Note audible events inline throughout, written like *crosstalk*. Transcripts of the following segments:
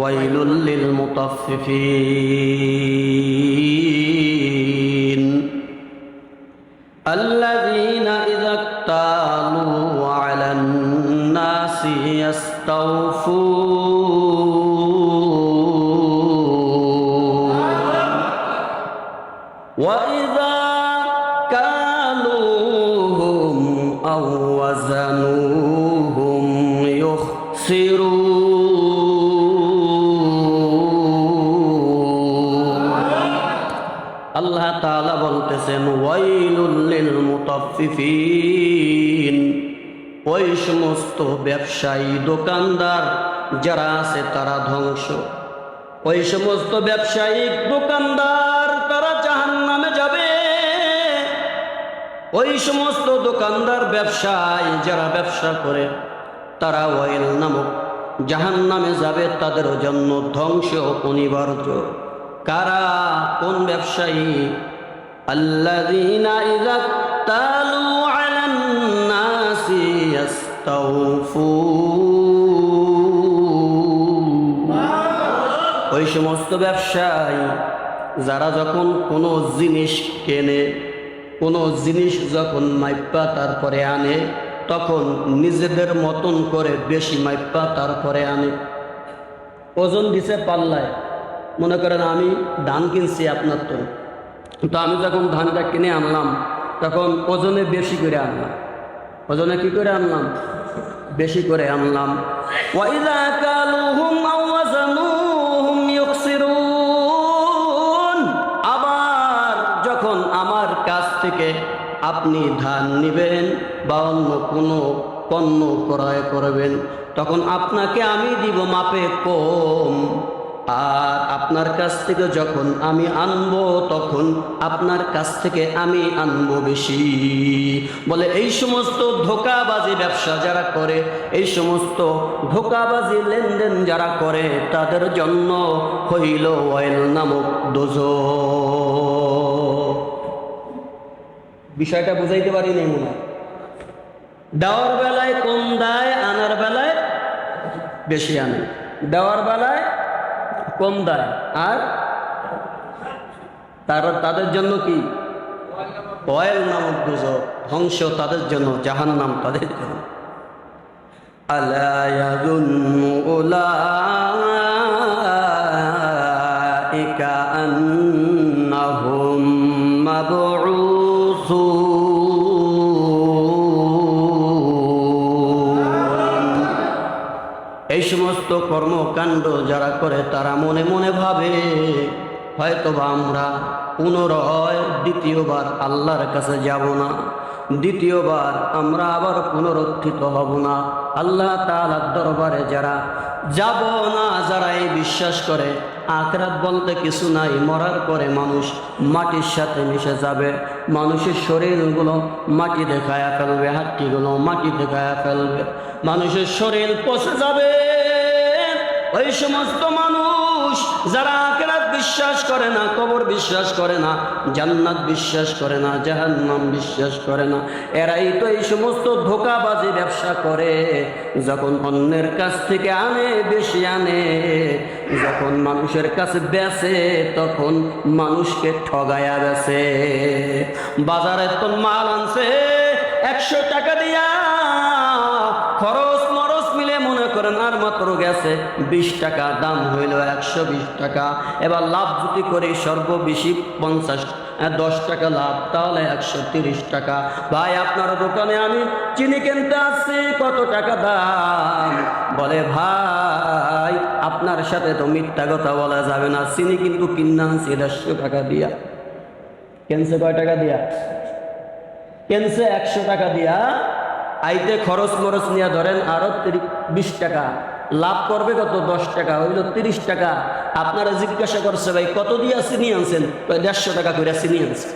ويل للمطففين. الذين إذا اكتالوا على الناس يستوفون মুতাফফিফিন ওই সমস্ত ব্যবসায়ী দোকানদার যারা আছে তারা ধ্বংস। ওই সমস্ত ব্যবসায়ী দোকানদার তারা জাহান্নামে যাবে। ওই সমস্ত দোকানদার ব্যবসায়ী যারা ব্যবসা করে, তারা ওয়েল নামক জাহান্নামে যাবে তাদের জন্য ধ্বংস অনিবার্য। কারা? কোন ব্যবসায়ী? আল্লাযীনা ইযা তালু আলান নাসি ওই সমস্ত ব্যবসায়ী, যারা যখন কোনো জিনিস কেনে, কোনো জিনিস যখন মাইপা তারপরে আনে, তখন নিজেদের মতন করে বেশি মাইপা তারপরে আনে। ওজন দিছে পাল্লায়। মনে করেন আমি ধান কিনছি আপনার তো তো আমি যখন ধানটা কিনে আনলাম, তখন ওজনে বেশি করে আনলাম। ওজনে কি করে আনলাম? বেশি করে আনলাম। কালুহুম আবার যখন আমার কাছ থেকে আপনি ধান নেবেন বা অন্য কোনো পণ্য ক্রয় করবেন, তখন আপনাকে আমি দিব মাপে কম। আর আপনার কাছ থেকে যখন আমি আনব, তখন আপনার কাছ থেকে আমি আনব বেশি। বলে, এই সমস্ত ধোকাবাজি ব্যবসা যারা করে, এই সমস্ত ধোকাবাজি লেনদেন যারা করে, তাদের জন্য হইল অয়েল নামক দোজ বিষয়টা বুঝাইতে পারি নাই মনে দেওয়ার বেলায় কম দেয়, আনার বেলায় বেশি আনে। দেওয়ার বেলায় কম দায়। আর তারা তাদের জন্য কি? অয়েল নামক গুজব ধ্বংস তাদের জন্য জাহান নাম তাদের জন্য। আলায়াগুন ওলা সমস্ত কর্মকাণ্ড যারা করে তারা মনে মনে ভাবে, হয়তোবা আমরা পুনরায় দ্বিতীয়বার আল্লাহর কাছে যাব না, দ্বিতীয়বার আমরা আবার পুনরুত্থিত হব না। আল্লাহ তাআলার দরবারে যারা যাব না, যারা এই বিশ্বাস করে, আখরাত বলতে কিছু নাই, মরার পরে মানুষ মাটির সাথে মিশে যাবে। মানুষের শরীরগুলো মাটি দেখায়া ফেলবে, হাট্টিগুলো মাটি দেখায়া ফেলবে। মানুষের শরীর পচে যাবে। ওই সমস্ত মানুষ যারা আখেরাত বিশ্বাস করে না, কবর বিশ্বাস করে না, জান্নাত বিশ্বাস করে না, জাহান্নাম বিশ্বাস করে না, এরাই তো এই সমস্ত ধোকাবাজি ব্যবসা করে। যখন অন্যের কাছ থেকে আনে, বেশি আনে, যখন মানুষের কাছে বেছে তখন মানুষকে ঠগায়া বেচে বাজারে তো মাল আনছে, একশো টাকা দিয়া খরচ করেন, আর মাত্র গেছে বিশ টাকা, দাম হইল একশো বিশ টাকা। এবার লাভ যদি করি সর্ববেশি পঞ্চাশ দশ টাকা লাভ, তাহলে একশো তিরিশ টাকা। ভাই, আপনার দোকানে আমি চিনি কিনতে আসছি, কত টাকা দাম? বলে, ভাই, আপনার সাথে তো মিথ্যা কথা বলা যাবে না, চিনি কিন্তু কিনে আনছি দেড়শো টাকা দিয়া। কেনছে কয় টাকা দিয়া? কেনছে একশো টাকা দিয়া। আইতে খরচ মরচ নিয়ে ধরেন আরও বিশ টাকা, লাভ করবে কত? দশ টাকা, হইল তিরিশ টাকা। আপনারা জিজ্ঞাসা করছে, ভাই, কত দিয়া চিনি আনছেন? দেড়শো টাকা করে চিনি আনছে।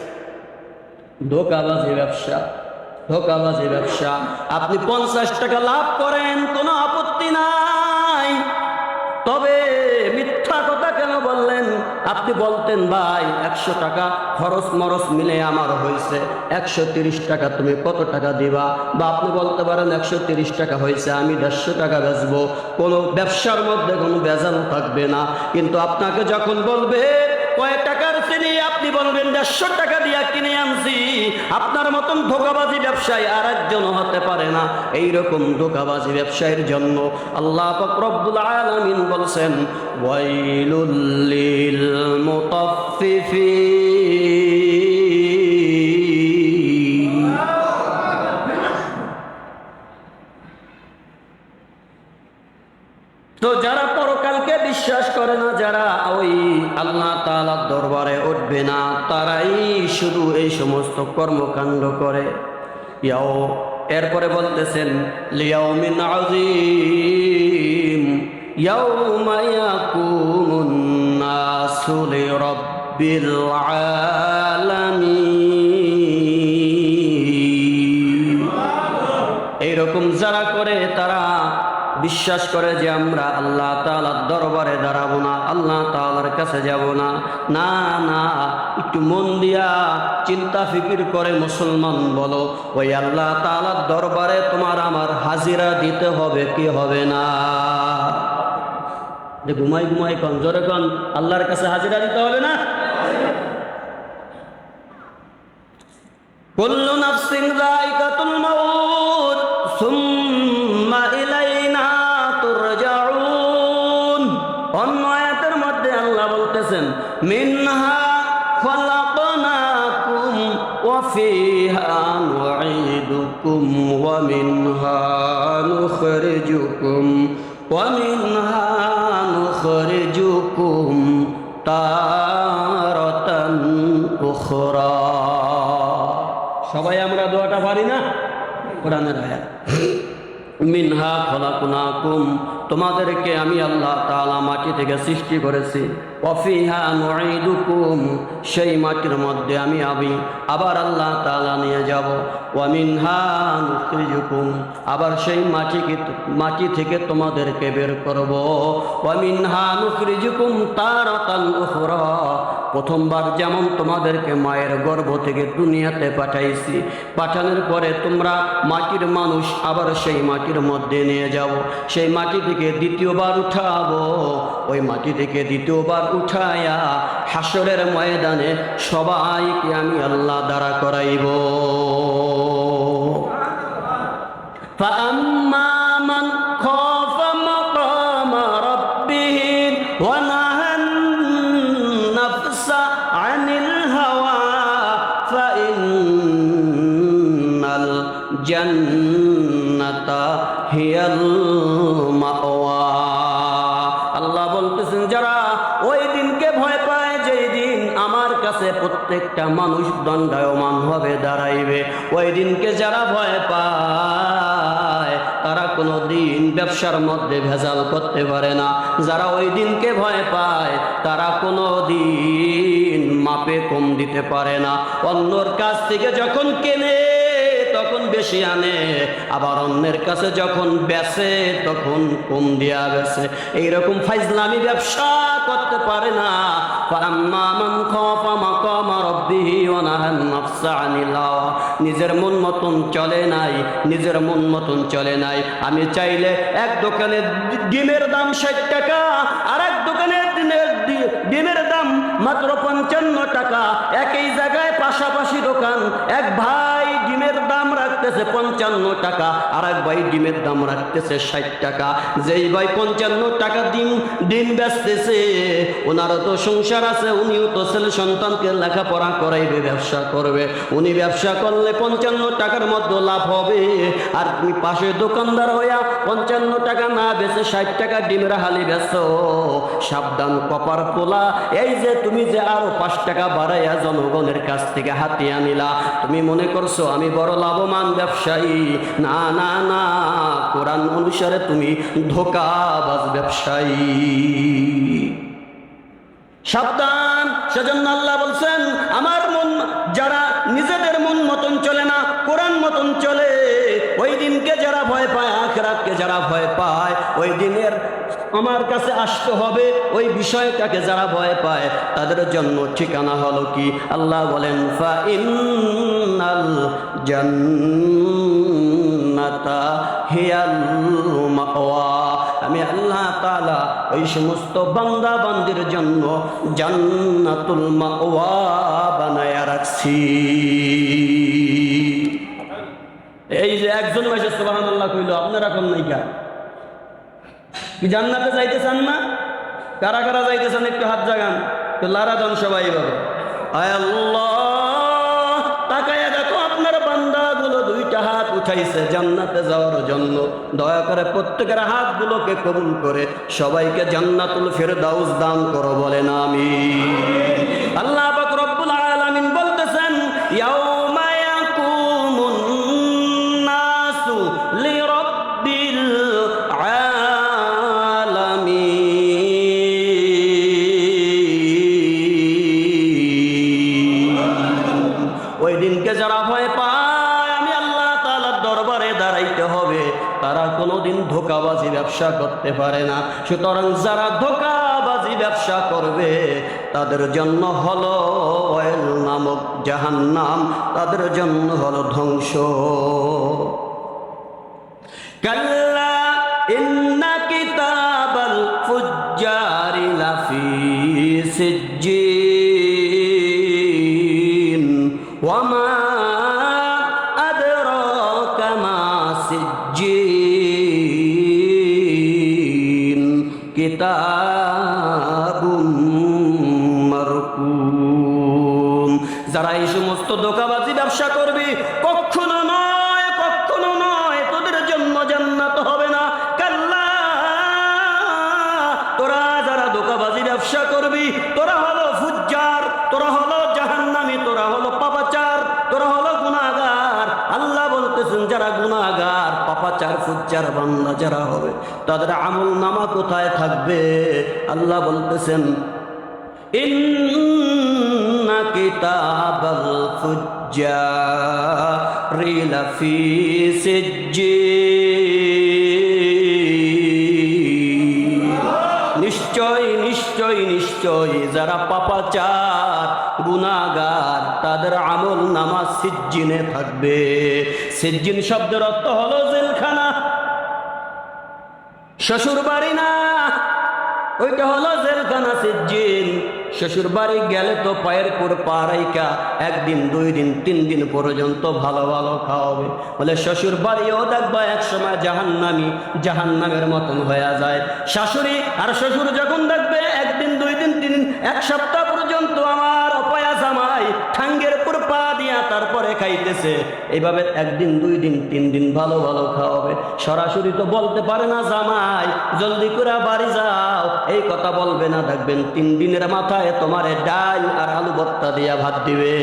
ধোকাবাজি ব্যবসা ধোকাবাজি ব্যবসা। আপনি পঞ্চাশ টাকা লাভ করেন, কোনো আপত্তি নাই। তবে কথা কেন বললেন? আপনি বলতেন, ভাই, একশো টাকা খরচ মরচ মিলে আমার হয়েছে। একশো টাকা তুমি কত টাকা দিবা? বা আপনি বলতে পারেন, একশো তিরিশ টাকা হয়েছে, আমি দেড়শো টাকা বেচবো। কোনো ব্যবসার মধ্যে কোনো বেজাল থাকবে না। কিন্তু আপনাকে যখন বলবে, কয় চিনি আপনি বলবেন, দেড়শো টাকা দিয়া কিনে আনছি। আপনার মতন ধোকাবাজি ব্যবসায়ী আর একজন হতে পারে না। এইরকম ধোকাবাজি ব্যবসায়ীর জন্য আল্লাহ পাক রব্বুল আলামিন বলছেন তো যারা পরকালকে বিশ্বাস করে না, যারা ওই আল্লাহ তালার দরবারে না, তারাই শুধু এই সমস্ত কর্মকাণ্ড করে। ইয়াও, এরপরে বলতেছেন লিয়াউমিন আজিম ইয়াউমা ইয়াকুমুন নাসু বিশ্বাস করে যে আমরা আল্লাহ তালার দরবারে দাঁড়াবো না, আল্লাহ তালার কাছে যাব না। না না, একটু মন দিয়া চিন্তা ফিকির করে মুসলমান বলো, ওই আল্লাহ তালার দরবারে তোমার আমার হাজিরা দিতে হবে কি হবে না? যে ঘুমাই ঘুমাই কন, জোরে কন, আল্লাহর কাছে হাজিরা দিতে হবে না? কল্লু নাফসিং রায় কাতুল মাওয়া অন্য আয়াতের মধ্যে আল্লাহ বলতেছেন, মিনহা খলাকনাকুম ওয়া ফিহা নুঈদুকুম ওয়া মিনহা নুখরিজুকুম ওয়া মিনহা নুখরিজুকুম তারাতান উখরা। সবাই আমরা দোয়াটা পারি না? কোরআনের আয়াত। মিনহা খলাকুনাকুম, তোমাদেরকে আমি আল্লাহ তাআলা মাটি থেকে সৃষ্টি করেছি। অফিহা নুঈদুকুম, সেই মাটির মধ্যে আমি আবি আবার আল্লাহ তাআলা নিয়ে যাব। ওয়ামিনহা নুখরিজুকুম, আবার সেই মাটিকে মাটি থেকে তোমাদেরকে বের করব। ওয়ামিনহা নুখরিজুকুম তারাতান উখরা, প্রথমবার যেমন তোমাদেরকে মায়ের গর্ভ থেকে দুনিয়াতে পাঠাইছি, পাঠানোর পরে তোমরা মাটির মানুষ, আবার সেই মাটির মধ্যে নিয়ে যাব সেই মাটি থেকে দ্বিতীয়বার উঠাবো ওই মাটি থেকে দ্বিতীয়বার উঠায়া হাসরের ময়দানে সবাইকে আমি আল্লাহ দ্বারা করাইব فأما হিয়াল মাওয়া। আল্লাহ বলতেছেন, যারা ওই দিনকে ভয় পায়, যেই দিন আমার কাছে প্রত্যেকটা মানুষ দণ্ডায়মান হবে, দাঁড়াইবে। ওই দিনকে যারা ভয় পায়, তারা কোনো দিন ব্যবসার মধ্যে ভেজাল করতে পারে না। যারা ওই দিনকে ভয় পায়, তারা কোনো দিন মাপে কম দিতে পারে না। অন্যর কাছ থেকে যখন কেনে বেশি আনে, আবার অন্যের কাছে যখন বেচে, তখন কম দিয়া বেচে। এইরকম ফাইজলামি ব্যবসা করতে পারে না। নিজের মন মতন চলে নাই, নিজের মন মতন চলে নাই। আমি চাইলে এক দোকানে ডিমের দাম ষাট টাকা, আর এক দোকানে ডিমের দাম মাত্র পঞ্চান্ন টাকা। একই জায়গায় পাশাপাশি দোকান, এক ভাই রাখতেছে পঞ্চান্ন টাকা আর এক ভাই ডিমের দাম রাখতেছে ষাট টাকা। যেই ভাই পঞ্চান্ন টাকা ডিম ডিম বেচতেছে, ওনারও তো সংসার আছে, উনিও তো ছেলে সন্তানকে লেখাপড়া করাইবে, ব্যবসা করবে। উনি ব্যবসা করলে পঞ্চান্ন টাকার মধ্যে লাভ হবে। আর তুমি পাশে দোকানদার হইয়া পঞ্চান্ন টাকা না বেচে ষাট টাকা ডিমের হালি বেচো। সাবধান কপার পোলা, এই যে তুমি যে আরও পাঁচ টাকা বাড়াইয়া জনগণের কাছ থেকে হাতিয়ে আনিলা, তুমি মনে করছ আমি বড় লাভবান ব্যবসায়ী। না না না, কোরআন অনুসারে তুমি ধোকাবাজ ব্যবসায়ী। সাবধান, সেজন্য আল্লাহ বলছেন, আমার মন, যারা নিজেদের মন মতন চলে না, কোরআন মতন চলে, ওই দিনকে যারা ভয় পায়, আখরাতকে যারা ভয় পায়, ওই দিনের আমার কাছে আসতে হবে, ওই বিষয়টাকে যারা ভয় পায়, তাদের জন্য ঠিকানা হলো কি? আল্লাহ বলেন ফা ইন্নাল জান্নাতা হিয়াল মাওয়া। আমি আল্লাহ তাআলা ওই সমস্ত বান্দা বান্দির জন্য জান্নাতুল মাওয়া বানায়া রাখছি। এই যে একজন মাসে সুবহানাল্লাহ কইল, আপনারা কোন নাই কা জান্নাতে যাইতে চান না? কারা কারা যাইতে চান একটু হাত জাগান। তো লারা যান সবাই ভাবে আয় আল্লাহ, তাকায়া দেখো আপনার বান্দাগুলো দুইটা হাত উঠাইছে জান্নাতে যাওয়ার জন্য। দয়া করে প্রত্যেকের হাতগুলোকে কবুল করে সবাইকে জান্নাতুল ফেরদাউস দান করো বলেন আমি আল্লাহ করতে পারে না। সুতরাং যারা ধোকাবাজি ব্যবসা করবে, তাদের জন্য হল অয়েল নামক জাহান্নাম, তাদের জন্য হলো ধ্বংস। কাল দোকাবাজি ব্যবসা করবে? কখনো নয় কখনো নয়, তোদের জন্য জান্নাত হবে না। কাল্লা, তোরা যারা দোকাবাজি ব্যবসা করবি, তোরা হলো ফুজ্জার, তোরা হলো জাহান্নামী, তোরা হলো পাপাচার, তোরা হলো গুনাহগার। আল্লাহ বলতেছেন, যারা গুনাহগার, পাপাচার, ফুজ্জার, বান্দা যারা হবে, তাদের আমল নামা কোথায় থাকবে? আল্লাহ বলতেছেন إن كتاب الفجار لفي سجين নিশ্চয় নিশ্চয় নিশ্চয় যারা পাপাচার গুনাগার তাদের আমল নামা সিজ্জিনে থাকবে সিজ্জিন শব্দের অর্থ হলো জেলখানা শ্বশুর বাড়ি না ওইটা হলো জেলখানা সিজ্জিন। শ্বশুর বাড়ি গেলে তো পায়ের পর পা রাইকা একদিন, দুই দিন, তিন দিন পর্যন্ত ভালো ভালো খাওয়াবে। বলে শ্বশুর বাড়িও দেখবা এক সময় জাহান্নামি, জাহান্নামের মতন হয়ে যায়। শাশুড়ি আর শ্বশুর যখন দেখবে, একদিন, দুই দিন, তিন দিন, এক সপ্তাহ পর্যন্ত আমার অপয়া জামাই ঠাঙ্গের পর পা দিয়া তারপরে খাইতেছে। এইভাবে একদিন দুই দিন তিন দিন ভালো ভালো খাওয়াবে। সরাসরি তো বলতে পারে না, জামাই, জলদি করে বাড়ি যাও। এই কথা বলবে না, দেখবেন তিন দিনের মাথায় তোমার ডাল আর আলু ভর্তা দিয়া ভাত দিবে।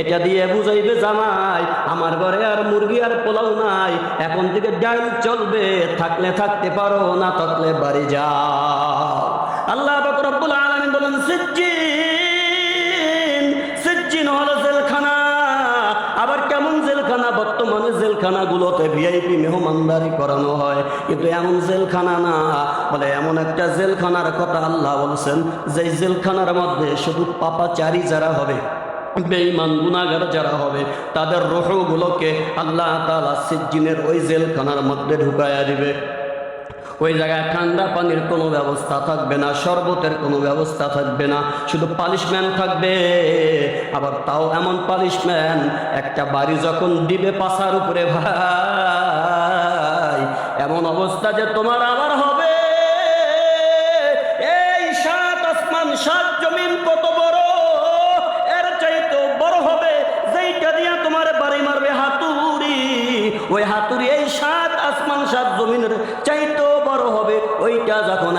এটা দিয়ে বুঝাইবে, জামাই, আমার ঘরে আর মুরগি আর পোলাও নাই। এখন থেকে ডাল চলবে, থাকলে থাকতে পারো, না থাকলে বাড়ি যাও। আল্লাহ পাক রব্বুল আলামিন বলেন সিজ্জিন জেলখানাগুলোতে ভিআইপি মেহমানদারি করানো হয়। কিন্তু এমন জেলখানা না। বলে এমন একটা জেলখানার কথা আল্লাহ বলছেন যে জেলখানার মধ্যে শুধু পাপাচারী যারা হবে, বেঈমান গুনাগার যারা হবে, তাদের রোহগুলোকে আল্লাহ তাআলা সিজ্জিনের ওই জেলখানার মধ্যে ঢুকায়া দিবে। ওই জায়গায় ঠান্ডা পানির কোনো ব্যবস্থা থাকবে না, শরবতের কোনো ব্যবস্থা থাকবে না, শুধু পালিশম্যান থাকবে। আবার তাও এমন পালিশম্যান, একটা বাড়ি যখন দিবে পাশার উপরে, ভাই, এমন অবস্থা যে তোমার আবার হবে।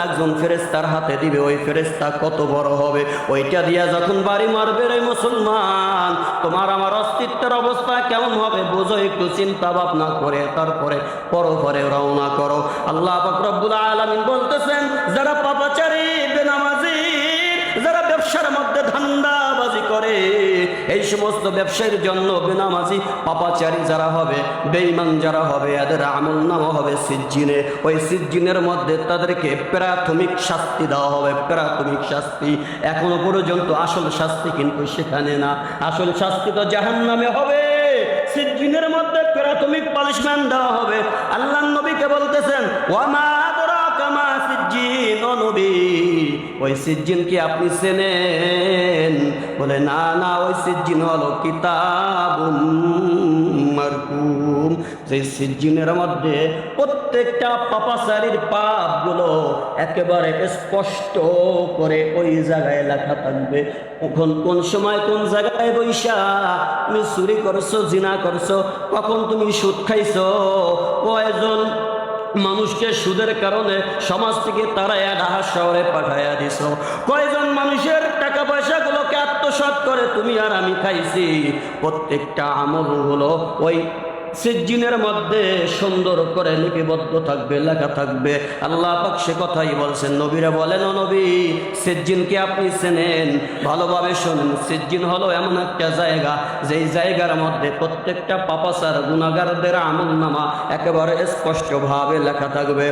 একজন ফেরেস্তার হাতে দিবে, ওই ফেরেস্তা কত বড় হবে? ওইটা দিয়া যখন বাড়ি মারবে রে মুসলমান, তোমার আমার অস্তিত্বের অবস্থা কেমন হবে বোঝো, একটু চিন্তা ভাবনা করে, তারপরে পরপরে রওনা করো। আল্লাহ রব্বুল আলমিন বলতেছেন, যারা পাপাচারী, বেনামাজি, যারা ব্যবসার মধ্যে করে। এই সমস্ত ব্যবসায়ীর জন্য বেনামাজি, পাপাচারী যারা হবে, বেঈমান যারা হবে, এদের আমল নামা হবে সিজ্জিনে। ওই সিজ্জিনের মধ্যে তাদেরকে প্রাথমিক শাস্তি দেওয়া হবে, প্রাথমিক শাস্তি। এখনও পর্যন্ত আসল শাস্তি কিন্তু সেখানে না। আসল শাস্তি তো জাহান নামে হবে। সিজ্জিনের মধ্যে প্রাথমিক পানিশমেন্ট দেওয়া হবে। আল্লাহ নবীকে বলতেছেন ওয়ামা আদরাকা মা সিজ্জিন নবী? ওই সিজ্জিন কি আপনি চেনেন? বলে, না না, ওই সিজ্জিন হলো কিতাব মারকুম। যে সিজ্জিনের মধ্যে প্রত্যেকটা পাপাচারীর পাপগুলো একেবারে স্পষ্ট করে ওই জায়গায় লেখা থাকবে। কখন, কোন সময়, কোন জায়গায় বৈশা, তুমি চুরি করছ, জিনা করছ, কখন তুমি সুদ খাইছো, কয়জন মানুষকে সুদের কারণে সমাজ থেকে তারা ডাহা শহরে পাঠাইয়া দিছ কয়জন মানুষের টাকা পয়সাগুলোকে আত্মসাৎ করে, তুমি আর আমি খাইছি। প্রত্যেকটা আমল হলো ওই সিজ্জিনের মধ্যে সুন্দর করে লিপিবদ্ধ থাকবে, লেখা থাকবে। আল্লাহ পাক সে কথাই বলছেন, নবীরা বলেন, ও নবী সিজ্জিনকে আপনি চেনেন? ভালোভাবে শোনেন, সিজ্জিন হলো এমন একটা জায়গা, যেই জায়গার মধ্যে প্রত্যেকটা পাপাসার গুণাগারদের আমল নামা একেবারে স্পষ্টভাবে লেখা থাকবে।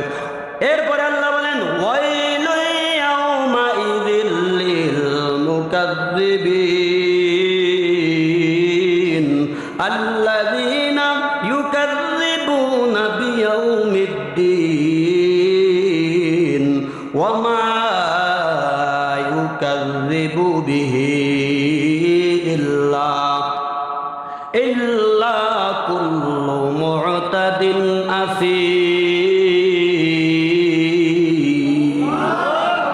এরপরে আল্লাহ বলেন ওয়াইলু ইয়াউমাইযিল ইউকাযযিবু বিহি ইল্লা ইল্লা কুল্লু মু'তাদিন আসীম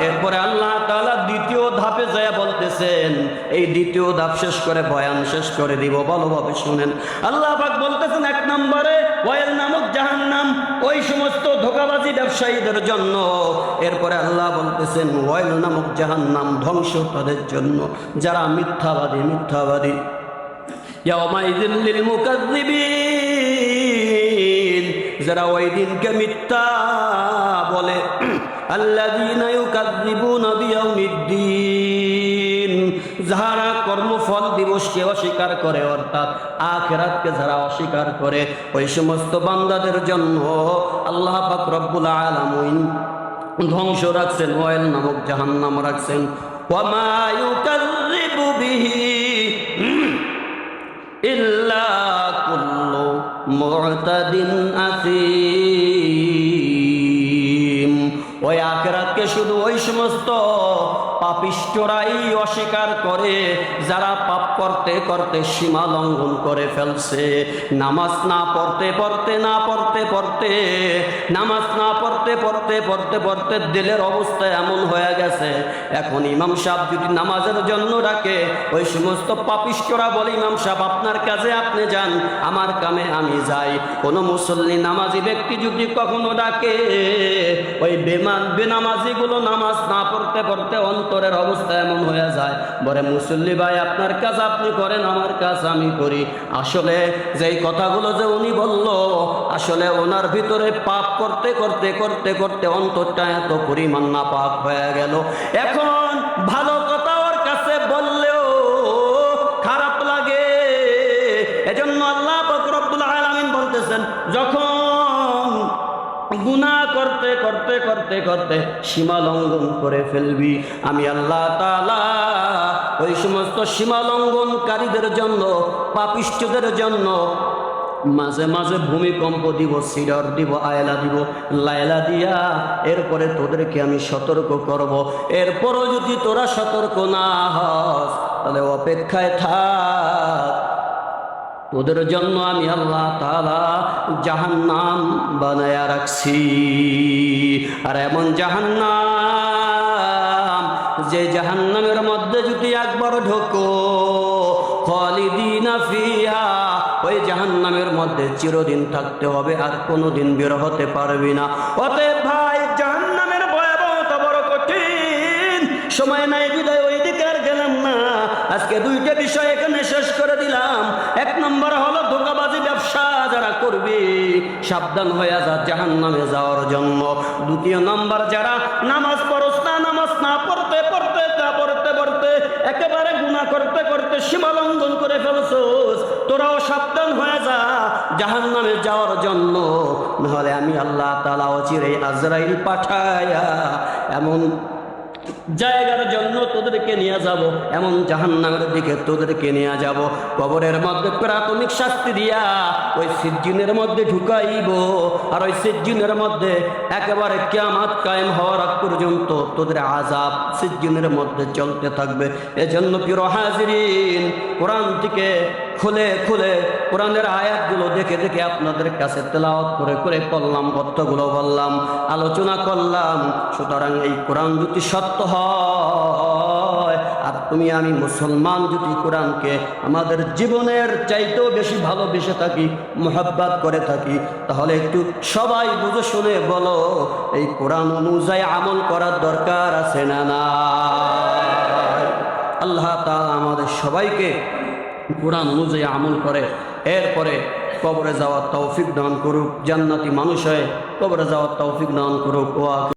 এরপরে আল্লাহ দ্বিতীয় ধাপে বলতেছেন, এই দ্বিতীয় ধাপ শেষ করে, বয়ান শেষ করে দিব। ভালোভাবে শুনেন। আল্লাহ বলতেছেন, এক নম্বরে ওয়েল নামক জাহান্নাম, ওই সমস্ত ধোকাবাজি ব্যবসায়ীদের জন্য। এরপরে আল্লাহ বলতেছেন ওয়েল নামক জাহান্নাম ধ্বংস তাদের জন্য। যারা মিথ্যাবাদী মিথ্যাবাদী। যারা ওই দিনকে মিথ্যা বলে। *clears throat* আল্লাহ ইউকাজ্জিবুনা বিয়াউমিদ্দিন। যারা কর্মফল দিবসকে অস্বীকার করে, অর্থাৎ আখেরাতকে যারা অস্বীকার করে, ওই সমস্ত বান্দাদের জন্য আল্লাহ পাক রব্বুল ধ্বংস রাখছেন ওয়াইল নামক জাহান্নাম রাখছেন। ইল্লা কুল্লু মু'তাদিন আসীম আখেরাতকে শুধু ওই সমস্ত পাপিষ্টরাই অস্বীকার করে, যারা পাপ করতে করতে সীমা লঙ্ঘন করে ফেলছে। নামাজ না পড়তে পড়তে না পড়তে পড়তে, নামাজ না পড়তে পড়তে পড়তে পড়তে দিলের অবস্থা এমন হয়ে গেছে। এখন ইমাম সাহেব যদি নামাজের জন্য ডাকে, ওই সমস্ত পাপিষ্টরা বলে, ইমাম সাহেব, আপনার কাজে আপনি যান, আমার কামে আমি যাই। কোনো মুসল্লি নামাজি ব্যক্তি যদি কখনো ডাকে, ওই বেমান বেনামাজিগুলো নামাজ না পড়তে পড়তে অন্তরের অবস্থা এমন হয়ে যায়। বলে, মুসল্লি ভাই, আপনার কাজ আপনি করেন, আমার কাজ আমি করি। আসলে যেই কথাগুলো যে উনি বলল, আসলে ওনার ভিতরে পাপ করতে করতে করতে করতে অন্তরটা এত পরিমাণ না পাপ হয়ে গেল। এখন ভালো করতে করতে সীমা লঙ্ঘন করে ফেলবি। আমি আল্লাহ তাআলা ওই সমস্ত সীমা লঙ্ঘনকারীদের জন্য, পাপিষ্ঠদের জন্য মাঝে মাঝে ভূমিকম্প দিব, সিডর দিব, আয়লা দিব, লায়লা দিয়া এরপরে তোদেরকে আমি সতর্ক করব। এরপরও যদি তোরা সতর্ক না হস, তাহলে অপেক্ষায় থাক। তোদের জন্য আমি আল্লাহ তালা জাহান্নাম বানায়া রাখছি। আর এমন জাহান্নাম যে জাহান্নামের মধ্যে যদি একবার ঢোকো ফিহা, ওই জাহান্নামের মধ্যে চিরদিন থাকতে হবে, আর কোনোদিন বের হতে পারবি না। অতএব ভাই, জাহান্নামের ভয়াবহতা বড় কঠিন। সময় নাই, বিদায়, ওই দিকে আর গেলাম না। আজকে দুইটা বিষয় এখানে শেষ করে দিলাম। এক নম্বর হলো ধোকাবাজি ব্যবসা যারা করবে, সাবধান হয়ে যা জাহান নামে যাওয়ার জন্য। দ্বিতীয় নম্বর যারা নামাজ পড়স না, নামাজ না পড়তে পড়তে তা পড়তে পড়তে, একেবারে গুণা করতে করতে সীমালঙ্ঘন হয়ে যা জাহান নামে যাওয়ার জন্য। নাহলে আমি আল্লাহ তালা অচিরে আজরাইল পাঠায়া, এমন জায়গার জন্য তোদেরকে নিয়ে যাব, এমন জাহান্নামের দিকে তোদেরকে নিয়ে যাব। কবরের মধ্যে প্রাথমিক শাস্তি দিয়া ওই সিজ্জিনের মধ্যে ঢুকাইব, আর ওই সিজ্জিনের মধ্যে একেবারে কেয়ামাত কায়েম হওয়ার আগ পর্যন্ত তোদের আজাব সিজ্জিনের মধ্যে চলতে থাকবে। এজন্য প্রিয় হাজিরিন, কোরআন থেকে খুলে খুলে কোরআনের আয়াতগুলো দেখে দেখে আপনাদের কাছে তেলাওয়াত করে করে পড়লাম, অর্থগুলো বললাম, আলোচনা করলাম। সুতরাং এই কোরআন যদি সত্য হয়, আর তুমি আমি মুসলমান যদি কোরআনকে আমাদের জীবনের চাইতেও বেশি ভালোবেসে থাকি, মোহাব্বাত করে থাকি, তাহলে একটু সবাই বুঝে শুনে বলো, এই কোরআন অনুযায়ী আমল করার দরকার আছে না না আল্লাহ তাআলা আমাদের সবাইকে কোরআন অনুযায়ী আমল করে, এরপরে কবরে যাওয়ার তৌফিক দান করুক, জান্নাতি মানুষ হয়ে কবরে যাওয়ার তৌফিক দান করুক, ও